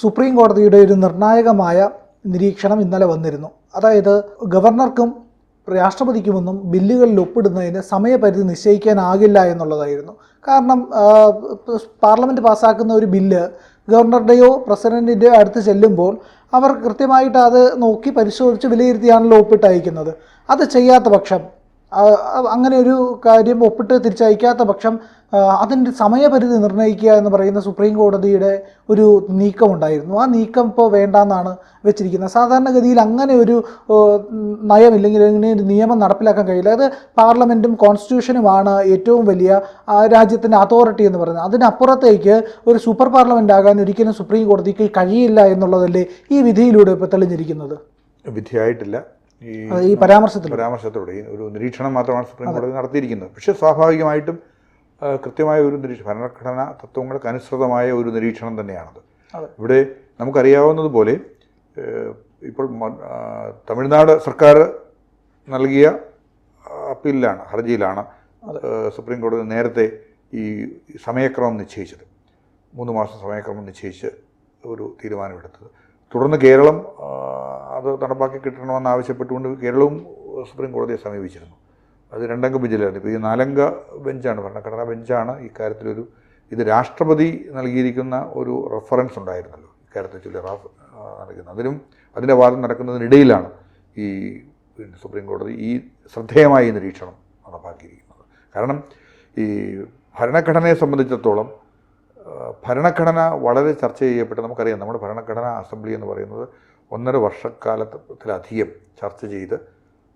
Supreme കോടതിയുടെ ഒരു നിർണായകമായ നിരീക്ഷണം ഇന്നലെ വന്നിരുന്നു. അതായത് ഗവർണർക്കും രാഷ്ട്രപതിക്കുമൊന്നും ബില്ലുകളിൽ ഒപ്പിടുന്നതിന് സമയപരിധി നിശ്ചയിക്കാനാകില്ല എന്നുള്ളതായിരുന്നു. കാരണം പാർലമെന്റ് പാസ്സാക്കുന്ന ഒരു ബില്ല് ഗവർണറുടെയോ പ്രസിഡന്റിന്റെയോ അടുത്ത് ചെല്ലുമ്പോൾ അവർ കൃത്യമായിട്ട് അത് നോക്കി പരിശോധിച്ച് വിലയിരുത്തിയാണല്ലോ ഒപ്പിട്ടയക്കുന്നത്. അത് ചെയ്യാത്ത പക്ഷം അങ്ങനെ ഒരു കാര്യം ഒപ്പിട്ട് തിരിച്ചയക്കാത്ത പക്ഷം അതിന്റെ സമയപരിധി നിർണയിക്കുക എന്ന് പറയുന്ന സുപ്രീം കോടതിയുടെ ഒരു നീക്കമുണ്ടായിരുന്നു. ആ നീക്കം ഇപ്പോൾ വേണ്ടാന്നാണ് വെച്ചിരിക്കുന്നത്. സാധാരണഗതിയിൽ അങ്ങനെ ഒരു നയമില്ലെങ്കിൽ അങ്ങനെ ഒരു നിയമം നടപ്പിലാക്കാൻ കഴിയില്ല. അത് പാർലമെന്റും കോൺസ്റ്റിറ്റ്യൂഷനുമാണ് ഏറ്റവും വലിയ രാജ്യത്തിന്റെ അതോറിറ്റി എന്ന് പറയുന്നത്. അതിനപ്പുറത്തേക്ക് ഒരു സൂപ്പർ പാർലമെന്റ് ആകാൻ ഒരിക്കലും സുപ്രീം കോടതിക്ക് കഴിയില്ല എന്നുള്ളതല്ലേ ഈ വിധിയിലൂടെ ഇപ്പോൾ തെളിഞ്ഞിരിക്കുന്നത്? വിധിയായിട്ടില്ല. ഈ പരാമർശത്തിൽ പരാമർശത്തിലൂടെ. ഈ ഒരു നിരീക്ഷണം മാത്രമാണ് സുപ്രീം കോടതി നടത്തിയിരിക്കുന്നത്. പക്ഷേ സ്വാഭാവികമായിട്ടും കൃത്യമായ ഒരു നിരീക്ഷണം ഭരണഘടനാ തത്വങ്ങൾക്ക് അനുസൃതമായ ഒരു നിരീക്ഷണം തന്നെയാണത്. ഇവിടെ നമുക്കറിയാവുന്നതുപോലെ ഇപ്പോൾ തമിഴ്നാട് സർക്കാർ നൽകിയ അപ്പീലിലാണ് ഹർജിയിലാണ് സുപ്രീം കോടതി നേരത്തെ ഈ സമയക്രമം നിശ്ചയിച്ചത്. മൂന്ന് മാസം സമയക്രമം നിശ്ചയിച്ച് ഒരു തീരുമാനമെടുത്തത്. തുടർന്ന് കേരളം അത് നടപ്പാക്കി കിട്ടണമെന്ന് ആവശ്യപ്പെട്ടുകൊണ്ട് കേരളവും സുപ്രീം കോടതിയെ സമീപിച്ചിരുന്നു. അത് രണ്ടംഗ ബെഞ്ചിലായിരുന്നു ഇപ്പോൾ ഈ നാലംഗ ബെഞ്ചാണ് ഭരണഘടനാ ബെഞ്ചാണ് ഇക്കാര്യത്തിലൊരു ഇത് രാഷ്ട്രപതി നൽകിയിരിക്കുന്ന ഒരു റെഫറൻസ് ഉണ്ടായിരുന്നല്ലോ ഇക്കാര്യത്തെ ചൊല്ലി റാഫ് നടക്കുന്നത് അതിനും അതിന്റെ വാദം നടക്കുന്നതിനിടയിലാണ് ഈ സുപ്രീം കോടതി ഈ ശ്രദ്ധേയമായ നിരീക്ഷണം നടപ്പാക്കിയിരിക്കുന്നത്. കാരണം ഈ ഭരണഘടനയെ സംബന്ധിച്ചിടത്തോളം ഭരണഘടന വളരെ ചർച്ച ചെയ്യപ്പെട്ട് നമുക്കറിയാം നമ്മുടെ ഭരണഘടനാ അസംബ്ലി എന്ന് പറയുന്നത് ഒന്നര വർഷക്കാലത്തിലധികം ചർച്ച ചെയ്ത്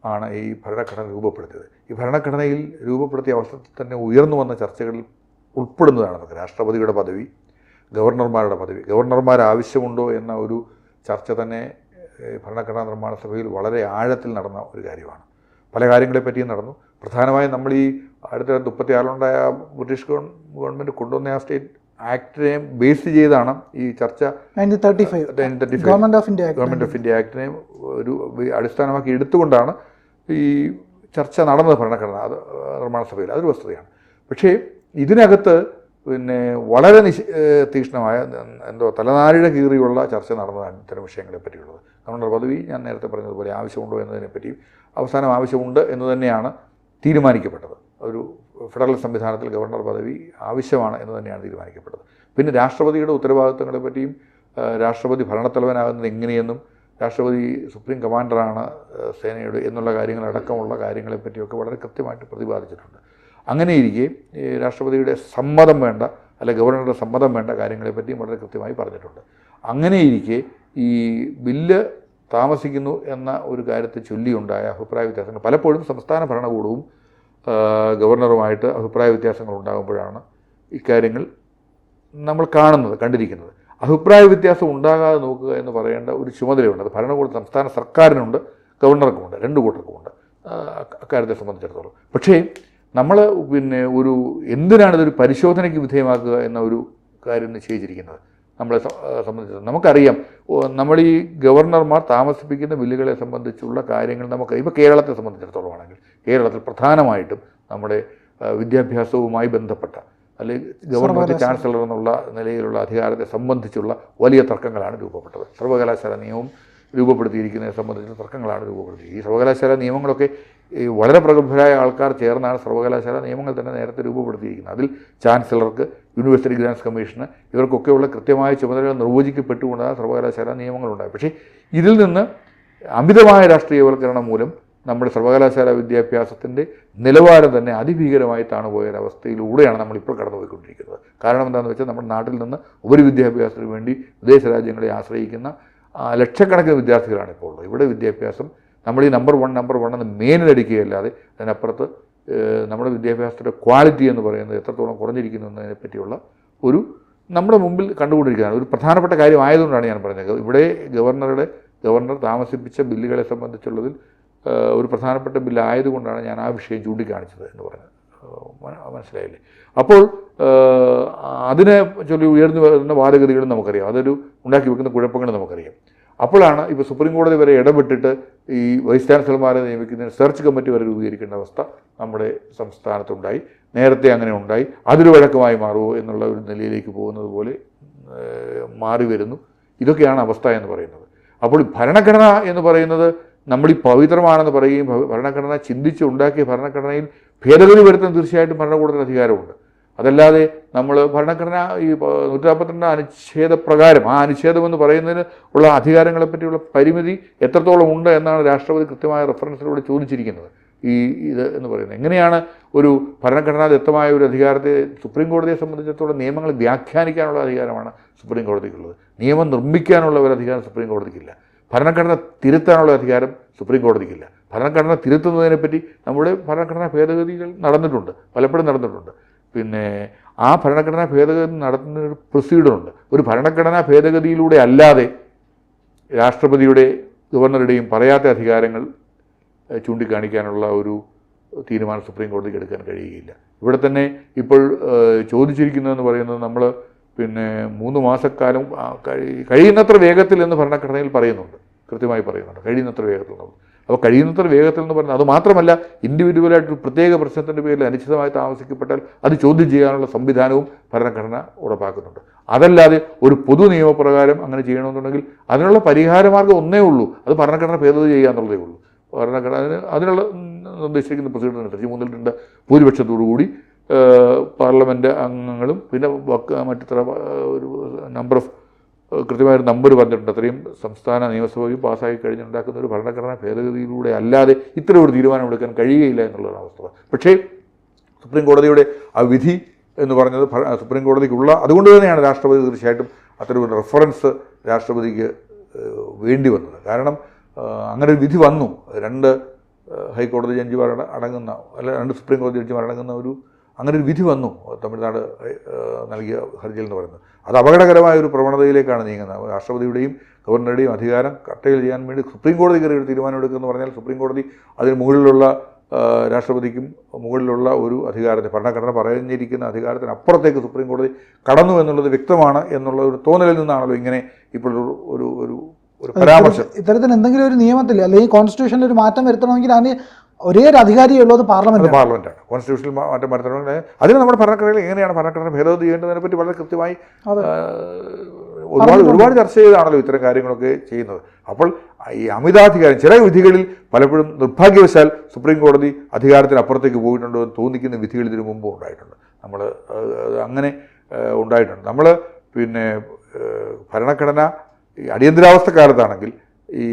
ആണ് ഈ ഭരണഘടന രൂപപ്പെടുത്തിയത്. ഈ ഭരണഘടനയിൽ രൂപപ്പെടുത്തിയ അവസരത്തിൽ തന്നെ ഉയർന്നു വന്ന ചർച്ചകളിൽ ഉൾപ്പെടുന്നതാണ് നമുക്ക് രാഷ്ട്രപതിയുടെ പദവി ഗവർണർമാരുടെ പദവി. ഗവർണർമാർ ആവശ്യമുണ്ടോ എന്ന ഒരു ചർച്ച തന്നെ ഭരണഘടനാ നിർമ്മാണ സഭയിൽ വളരെ ആഴത്തിൽ നടന്ന ഒരു കാര്യമാണ്. പല കാര്യങ്ങളെപ്പറ്റിയും നടന്നു. പ്രധാനമായും നമ്മൾ ഈ അടുത്ത മുപ്പത്തി ആറിലുണ്ടായ ബ്രിട്ടീഷ് ഗവൺ- ഗവൺമെന്റ് കൊണ്ടുവന്ന ആ സ്റ്റേറ്റ് ആക്ടിനെ ബേസ് ചെയ്താണ് ഈ ചർച്ച government 1935 government of India act government of India ആക്ടിനെ ഒരു അടിസ്ഥാനമാക്കി എടുത്തുകൊണ്ടാണ് ഈ ചർച്ച നടന്നത് ഭരണഘടന അത് നിർമ്മാണ സഭയിൽ അതൊരു വസ്തുതയാണ്. പക്ഷേ ഇതിനകത്ത് പിന്നെ വളരെ നിശ തീക്ഷ്ണമായ എന്തോ തലനാരിഴ കീറിയുള്ള ചർച്ച നടന്നതാണ് ഇത്തരം വിഷയങ്ങളെ പറ്റിയുള്ളത്. ഗവർണർ പദവി ഞാൻ നേരത്തെ പറഞ്ഞതുപോലെ ആവശ്യമുണ്ടോ എന്നതിനെപ്പറ്റി അവസാനം ആവശ്യമുണ്ട് എന്ന് തന്നെയാണ് തീരുമാനിക്കപ്പെട്ടത്. ഒരു ഫെഡറൽ സംവിധാനത്തിൽ ഗവർണർ പദവി ആവശ്യമാണ് എന്ന് തന്നെയാണ് തീരുമാനിക്കപ്പെട്ടത്. പിന്നെ രാഷ്ട്രപതിയുടെ ഉത്തരവാദിത്തങ്ങളെ പറ്റിയും രാഷ്ട്രപതി ഭരണത്തലവനാകുന്നത് എങ്ങനെയെന്നും രാഷ്ട്രപതി സുപ്രീം കമാൻഡറാണ് സേനയുടെ എന്നുള്ള കാര്യങ്ങളടക്കമുള്ള കാര്യങ്ങളെപ്പറ്റിയൊക്കെ വളരെ കൃത്യമായിട്ട് പ്രതിപാദിച്ചിട്ടുണ്ട്. അങ്ങനെയിരിക്കെ രാഷ്ട്രപതിയുടെ സമ്മതം വേണ്ട അല്ലെ ഗവർണറുടെ സമ്മതം വേണ്ട കാര്യങ്ങളെപ്പറ്റിയും വളരെ കൃത്യമായി പറഞ്ഞിട്ടുണ്ട്. അങ്ങനെയിരിക്കെ ഈ ബില്ല് താമസിക്കുന്നു എന്ന ഒരു കാര്യത്തെ ചൊല്ലിയുണ്ടായ അഭിപ്രായ വ്യത്യാസങ്ങൾ പലപ്പോഴും സംസ്ഥാന ഭരണകൂടവും ഗവർണറുമായിട്ട് അഭിപ്രായ വ്യത്യാസങ്ങൾ ഉണ്ടാകുമ്പോഴാണ് ഇക്കാര്യങ്ങൾ നമ്മൾ കാണുന്നത് കണ്ടിരിക്കുന്നത്. അഭിപ്രായ വ്യത്യാസം ഉണ്ടാകാതെ നോക്കുക എന്ന് പറയേണ്ട ഒരു ചുമതലയുണ്ട്. അത് ഭരണകൂട സംസ്ഥാന സർക്കാരിനുണ്ട് ഗവർണർക്കുമുണ്ട് രണ്ട് കൂട്ടർക്കുമുണ്ട്. അക്കാര്യത്തെ സംബന്ധിച്ചിടത്തോളം. പക്ഷേ നമ്മൾ പിന്നെ ഒരു എന്തിനാണ് ഇതൊരു പരിശോധനയ്ക്ക് വിധേയമാക്കുക എന്ന ഒരു കാര്യം നിശ്ചയിച്ചിരിക്കുന്നത്? നമ്മളെ സംബന്ധിച്ച് നമുക്കറിയാം നമ്മൾ ഈ ഗവർണർമാർ താമസിപ്പിക്കുന്ന ബില്ലുകളെ സംബന്ധിച്ചുള്ള കാര്യങ്ങൾ നമുക്ക് ഇപ്പോൾ കേരളത്തെ സംബന്ധിച്ചിടത്തോളം ആണെങ്കിൽ കേരളത്തിൽ പ്രധാനമായിട്ടും നമ്മുടെ വിദ്യാഭ്യാസവുമായി ബന്ധപ്പെട്ട അല്ലെങ്കിൽ ഗവർണറുടെ ചാൻസലർ എന്നുള്ള നിലയിലുള്ള അധികാരത്തെ സംബന്ധിച്ചുള്ള വലിയ തർക്കങ്ങളാണ് രൂപപ്പെട്ടത്. സർവകലാശാല നിയമം രൂപപ്പെടുത്തിയിരിക്കുന്നതിനെ സംബന്ധിച്ചുള്ള തർക്കങ്ങളാണ് രൂപപ്പെടുത്തിയത് ഈ സർവകലാശാല നിയമങ്ങളൊക്കെ ഈ വളരെ പ്രഗത്ഭരായ ആൾക്കാർ ചേർന്നാണ് സർവകലാശാല നിയമങ്ങൾ തന്നെ നേരത്തെ രൂപപ്പെടുത്തിയിരിക്കുന്നത്. അതിൽ ചാൻസലർക്ക് യൂണിവേഴ്സിറ്റി ഗ്രാൻസ് കമ്മീഷന് ഇവർക്കൊക്കെയുള്ള കൃത്യമായ ചുമതലകൾ നിർവചിക്കപ്പെട്ടുകൊണ്ടാണ് സർവകലാശാല നിയമങ്ങളുണ്ടായത്. പക്ഷേ ഇതിൽ നിന്ന് അമിതമായ രാഷ്ട്രീയവൽക്കരണം മൂലം നമ്മുടെ സർവകലാശാല വിദ്യാഭ്യാസത്തിന്റെ നിലവാരം തന്നെ അതിഭീകരമായി താണുപോയ ഒരവസ്ഥയിലൂടെയാണ് നമ്മളിപ്പോൾ കടന്നുപോയിക്കൊണ്ടിരിക്കുന്നത്. കാരണം എന്താണെന്ന് വെച്ചാൽ നമ്മുടെ നാട്ടിൽ നിന്ന് ഒരു ഉപരിവിദ്യാഭ്യാസത്തിന് വേണ്ടി വിദേശ രാജ്യങ്ങളെ ആശ്രയിക്കുന്ന ലക്ഷക്കണക്കിന് വിദ്യാർത്ഥികളാണ് ഇപ്പോൾ ഉള്ളത്. ഇവിടെ വിദ്യാഭ്യാസം നമ്മൾ ഈ നമ്പർ വൺ നമ്പർ വൺ എന്ന് മേനിലടിക്കുകയല്ലാതെ അതിനപ്പുറത്ത് നമ്മുടെ വിദ്യാഭ്യാസത്തിന്റെ ക്വാളിറ്റി എന്ന് പറയുന്നത് എത്രത്തോളം കുറഞ്ഞിരിക്കുന്നു എന്നതിനെ പറ്റിയുള്ള ഒരു നമ്മുടെ മുമ്പിൽ കണ്ടുകൊണ്ടിരിക്കുകയാണ്. ഒരു പ്രധാനപ്പെട്ട കാര്യം ആയതുകൊണ്ടാണ് ഞാൻ പറഞ്ഞത്. ഇവിടെ ഗവർണറുടെ ഗവർണർ താമസിപ്പിച്ച ബില്ലുകളെ സംബന്ധിച്ചുള്ളതിൽ ഒരു പ്രധാനപ്പെട്ട ബില്ലായതുകൊണ്ടാണ് ഞാൻ ആ വിഷയം ചൂണ്ടിക്കാണിച്ചത് എന്ന് പറഞ്ഞത്. മനസ്സിലായില്ലേ? അപ്പോൾ അതിനെ ചൊല്ലി ഉയർന്നു വരുന്ന വാദഗതികളും നമുക്കറിയാം. അതൊരു ഉണ്ടാക്കി വെക്കുന്ന കുഴപ്പങ്ങളും നമുക്കറിയാം. അപ്പോഴാണ് ഇപ്പോൾ സുപ്രീം കോടതി വരെ ഇടപെട്ടിട്ട് ഈ വൈസ് ചാൻസലർമാരെ നിയമിക്കുന്നതിന് സെർച്ച് കമ്മിറ്റി വരെ രൂപീകരിക്കേണ്ട അവസ്ഥ നമ്മുടെ സംസ്ഥാനത്തുണ്ടായി. നേരത്തെ അങ്ങനെ ഉണ്ടായി. അതൊരു വഴക്കമായി മാറുമോ എന്നുള്ള ഒരു നിലയിലേക്ക് പോകുന്നത് പോലെ മാറി വരുന്നു. ഇതൊക്കെയാണ് അവസ്ഥ എന്ന് പറയുന്നത്. അപ്പോൾ ഭരണഘടന എന്ന് പറയുന്നത് നമ്മൾ ഈ പവിത്രമാണെന്ന് പറയുകയും ഭരണഘടന ചിന്തിച്ച് ഉണ്ടാക്കിയ ഭരണഘടനയിൽ ഭേദഗതി വരുത്താൻ തീർച്ചയായിട്ടും ഭരണകൂടത്തിന് അധികാരമുണ്ട്. അതല്ലാതെ നമ്മൾ ഭരണഘടന ഈ പ- നൂറ്റി നാൽപ്പത്തിരണ്ട് അനുച്ഛേദ പ്രകാരം ആ അനുച്ഛേദം എന്ന് പറയുന്നതിന് ഉള്ള അധികാരങ്ങളെ പറ്റിയുള്ള പരിമിതി എത്രത്തോളം ഉണ്ട് എന്നാണ് രാഷ്ട്രപതി കൃത്യമായ റെഫറൻസിലൂടെ ചോദിച്ചിരിക്കുന്നത്. ഈ ഇത് എന്ന് പറയുന്നത്. എങ്ങനെയാണ് ഒരു ഭരണഘടനാ ദത്തമായ ഒരു അധികാരത്തെ സുപ്രീം കോടതിയെ സംബന്ധിച്ചിടത്തോളം നിയമങ്ങൾ വ്യാഖ്യാനിക്കാനുള്ള അധികാരമാണ് സുപ്രീം കോടതിക്കുള്ളത്. നിയമം നിർമ്മിക്കാനുള്ള ഒരു അധികാരം സുപ്രീം കോടതിക്കില്ല. ഭരണഘടന തിരുത്താനുള്ള അധികാരം സുപ്രീം കോടതിക്കില്ല. ഭരണഘടന തിരുത്തുന്നതിനെപ്പറ്റി നമ്മുടെ ഭരണഘടനാ ഭേദഗതികൾ നടന്നിട്ടുണ്ട്. പലപ്പോഴും നടന്നിട്ടുണ്ട്. പിന്നെ ആ ഭരണഘടനാ ഭേദഗതി നടത്തുന്ന ഒരു പ്രൊസീഡറുണ്ട് ഒരു ഭരണഘടനാ ഭേദഗതിയിലൂടെ അല്ലാതെ രാഷ്ട്രപതിയുടെ ഗവർണറുടെയും പറയാത്ത അധികാരങ്ങൾ ചൂണ്ടിക്കാണിക്കാനുള്ള ഒരു തീരുമാനം സുപ്രീം കോടതിക്ക് എടുക്കാൻ കഴിയുകയില്ല. ഇവിടെ തന്നെ ഇപ്പോൾ ചോദിച്ചിരിക്കുന്നതെന്ന് പറയുന്നത് നമ്മൾ പിന്നെ മൂന്ന് മാസക്കാലം കഴിയുന്നത്ര വേഗത്തിൽ എന്ന് ഭരണഘടനയിൽ പറയുന്നുണ്ട്. കൃത്യമായി പറയുന്നുണ്ട്. കഴിയുന്നത്ര വേഗത്തിൽ നമ്മൾ അപ്പോൾ കഴിയുന്നത്ര വേഗത്തിൽ എന്ന് പറഞ്ഞാൽ അത് മാത്രമല്ല ഇൻഡിവിജ്വലായിട്ട് ഒരു പ്രത്യേക പ്രശ്നത്തിന്റെ പേരിൽ അനിശ്ചിതമായി താമസിക്കപ്പെട്ടാൽ അത് ചോദ്യം ചെയ്യാനുള്ള സംവിധാനവും ഭരണഘടന ഉറപ്പാക്കുന്നുണ്ട്. അതല്ലാതെ ഒരു പൊതു നിയമപ്രകാരം അങ്ങനെ ചെയ്യണമെന്നുണ്ടെങ്കിൽ അതിനുള്ള പരിഹാരമാർഗം ഒന്നേ ഉള്ളൂ. അത് ഭരണഘടന ഭേദഗതി ചെയ്യുക എന്നുള്ളതേ ഉള്ളൂ. ഭരണഘടന അതിന് അതിനുള്ള നിർദ്ദേശിക്കുന്ന പ്രൊസീഡറിനനുസരിച്ച് മൂന്നിൽ രണ്ട് ഭൂരിപക്ഷത്തോടുകൂടി കൂടി പാർലമെന്റ് അംഗങ്ങളും പിന്നെ മറ്റു ഒരു നമ്പർ ഓഫ് കൃത്യമായൊരു നമ്പർ പറഞ്ഞിട്ടുണ്ട്. അത്രയും സംസ്ഥാന നിയമസഭയും പാസ്സായി കഴിഞ്ഞുണ്ടാക്കുന്ന ഒരു ഭരണഘടനാ ഭേദഗതിയിലൂടെ അല്ലാതെ ഇത്തരം ഒരു തീരുമാനമെടുക്കാൻ കഴിയുകയില്ല എന്നുള്ളതാണ് അവസ്ഥ. പക്ഷേ സുപ്രീം കോടതിയുടെ ആ വിധി എന്ന് പറഞ്ഞത് സുപ്രീം കോടതിക്കുള്ള അതുകൊണ്ട് തന്നെയാണ് രാഷ്ട്രപതി തീർച്ചയായിട്ടും ഒരു റെഫറൻസ് രാഷ്ട്രപതിക്ക് വേണ്ടി വന്നത്. കാരണം അങ്ങനെ ഒരു വിധി വന്നു. രണ്ട് ഹൈക്കോടതി ജഡ്ജിമാർ അടങ്ങുന്ന അല്ല രണ്ട് സുപ്രീം കോടതി ജഡ്ജിമാർ അടങ്ങുന്ന ഒരു അങ്ങനെ ഒരു വിധി വന്നു. തമിഴ്നാട് നൽകിയ ഹർജിയിൽ എന്ന് പറയുന്നത്. അത് അപകടകരമായ ഒരു പ്രവണതയിലേക്കാണ് നീങ്ങുന്നത്. രാഷ്ട്രപതിയുടെയും ഗവർണറുടെയും അധികാരം കട്ടയിൽ ചെയ്യാൻ വേണ്ടി സുപ്രീം കോടതി കയറി ഒരു തീരുമാനമെടുക്കുമെന്ന് പറഞ്ഞാൽ സുപ്രീം കോടതി അതിന് മുകളിലുള്ള രാഷ്ട്രപതിക്കും മുകളിലുള്ള ഒരു അധികാരത്തെ ഭരണഘടന പറഞ്ഞിരിക്കുന്ന അധികാരത്തിന് അപ്പുറത്തേക്ക് സുപ്രീം കോടതി കടന്നു എന്നുള്ളത് വ്യക്തമാണ് എന്നുള്ള ഒരു തോന്നലിൽ നിന്നാണല്ലോ ഇങ്ങനെ ഇപ്പോൾ ഒരു ഒരു ഒരു ഒരു പരാമർശം. ഇത്തരത്തിൽ എന്തെങ്കിലും ഒരു നിയമത്തിൽ അല്ലെങ്കിൽ കോൺസ്റ്റിറ്റ്യൂഷനിൽ ഒരു മാറ്റം വരുത്തണമെങ്കിൽ അതിന് ഒരേ ഒരു അധികാരിയുള്ളത് പാർലമെന്റ് പാർലമെന്റാണ് കോൺസ്റ്റിറ്റ്യൂഷണൽ മാറ്റം വരുത്തണമെങ്കിൽ അതിന് നമ്മുടെ ഭരണഘടനയിൽ എങ്ങനെയാണ് ഭരണഘടന ഭേദഗതി ചെയ്യേണ്ടതിനെ പറ്റി വളരെ കൃത്യമായി ഒരുപാട് ഒരുപാട് ചർച്ച ചെയ്താണല്ലോ ഇത്തരം കാര്യങ്ങളൊക്കെ ചെയ്യുന്നത്. അപ്പോൾ ഈ അമിതാധികാരം ചില വിധികളിൽ പലപ്പോഴും നിർഭാഗ്യവശാൽ സുപ്രീം കോടതി അധികാരത്തിന് അപ്പുറത്തേക്ക് പോയിട്ടുണ്ടോ എന്ന് തോന്നിക്കുന്ന വിധികൾ ഇതിനു മുമ്പ് ഉണ്ടായിട്ടുണ്ട്. നമ്മൾ അങ്ങനെ ഉണ്ടായിട്ടുണ്ട്. നമ്മൾ പിന്നെ ഭരണഘടന അടിയന്തരാവസ്ഥ കാലത്താണെങ്കിൽ ഈ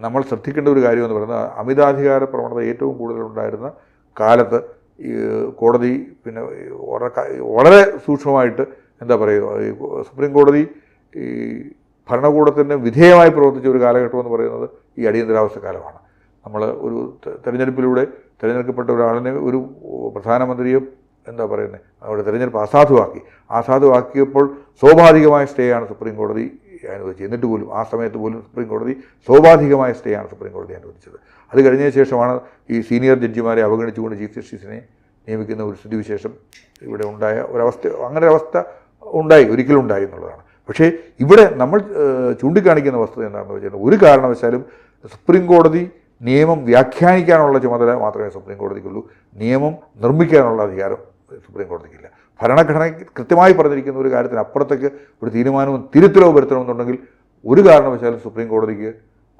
നമ്മൾ ശ്രദ്ധിക്കേണ്ട ഒരു കാര്യമെന്ന് പറയുന്നത് അമിതാധികാര പ്രവണത ഏറ്റവും കൂടുതലുണ്ടായിരുന്ന കാലത്ത് ഈ കോടതി പിന്നെ വളരെ സൂക്ഷ്മമായിട്ട് എന്താ പറയുക സുപ്രീം കോടതി ഈ ഭരണകൂടത്തിന് വിധേയമായി പ്രവർത്തിച്ച ഒരു കാലഘട്ടം എന്ന് പറയുന്നത് ഈ അടിയന്തരാവസ്ഥ കാലമാണ്. നമ്മൾ ഒരു തെരഞ്ഞെടുപ്പിലൂടെ തിരഞ്ഞെടുക്കപ്പെട്ട ഒരാളിനെ ഒരു പ്രധാനമന്ത്രിയെ എന്താ പറയുന്നത് അവിടെ തിരഞ്ഞെടുപ്പ് അസാധുവാക്കി. അസാധുവാക്കിയപ്പോൾ സ്വാഭാവികമായ സ്റ്റേ ആണ് സുപ്രീം കോടതി അനുവദിച്ചത്. എന്നിട്ട് പോലും ആ സമയത്ത് പോലും സുപ്രീം കോടതി സ്വാഭാവികമായ സ്റ്റേ ആണ് സുപ്രീം കോടതി അനുവദിച്ചത്. അത് കഴിഞ്ഞ ശേഷമാണ് ഈ സീനിയർ ജഡ്ജിമാരെ അവഗണിച്ചുകൊണ്ട് ചീഫ് ജസ്റ്റിസിനെ നിയമിക്കുന്ന ഒരു സ്ഥിതിവിശേഷം ഇവിടെ ഉണ്ടായ ഒരവസ്ഥ അങ്ങനെ ഒരവസ്ഥ ഉണ്ടായി ഒരിക്കലും ഉണ്ടായി എന്നുള്ളതാണ്. പക്ഷേ ഇവിടെ നമ്മൾ ചൂണ്ടിക്കാണിക്കുന്ന വസ്തുത എന്താണെന്ന് വെച്ചാൽ ഒരു കാരണവശാലും സുപ്രീം കോടതി നിയമം വ്യാഖ്യാനിക്കാനുള്ള ചുമതല മാത്രമേ സുപ്രീം കോടതിക്കുള്ളൂ നിയമം നിർമ്മിക്കാനുള്ള അധികാരം സുപ്രീം കോടതിക്കില്ല ഭരണഘടന കൃത്യമായി പറഞ്ഞിരിക്കുന്ന ഒരു കാര്യത്തിന് അപ്പുറത്തേക്ക് ഒരു തീരുമാനവും തിരുത്തലവും വരുത്തണമെന്നുണ്ടെങ്കിൽ ഒരു കാരണവശാലും സുപ്രീം കോടതിക്ക്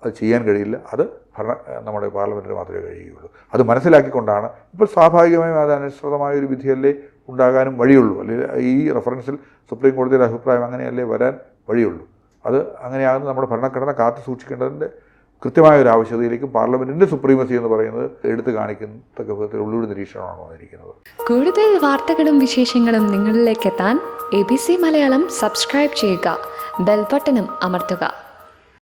അത് ചെയ്യാൻ കഴിയില്ല. അത് ഭരണ നമ്മുടെ പാർലമെന്റിന് മാത്രമേ കഴിയുകയുള്ളൂ. അത് മനസ്സിലാക്കിക്കൊണ്ടാണ് ഇപ്പോൾ സ്വാഭാവികമായും അത് അനുസൃതമായ ഒരു വിധിയല്ലേ ഉണ്ടാകാനും വഴിയുള്ളൂ. അല്ലെങ്കിൽ ഈ റെഫറൻസിൽ സുപ്രീം കോടതിയുടെ അഭിപ്രായം അങ്ങനെയല്ലേ വരാൻ വഴിയുള്ളൂ. അത് അങ്ങനെയാകുന്ന. നമ്മുടെ ഭരണഘടന കാത്തു സൂക്ഷിക്കേണ്ടതിന്റെ കൃത്യമായ ഒരു ആവശ്യകതയിലേക്കും പാർലമെന്റിന്റെ സുപ്രീമസി എന്ന് പറയുന്നത് എടുത്തു കാണിക്കത്തക്ക വിധത്തിൽ ഉള്ളൊരു നിരീക്ഷണമാണ് വന്നിരിക്കുന്നത്. കൂടുതൽ വാർത്തകളും വിശേഷങ്ങളും നിങ്ങളിലേക്ക് എത്താൻ A B C Malayalam subscribe ചെയ്യുക. ബെൽബട്ടനും അമർത്തുക.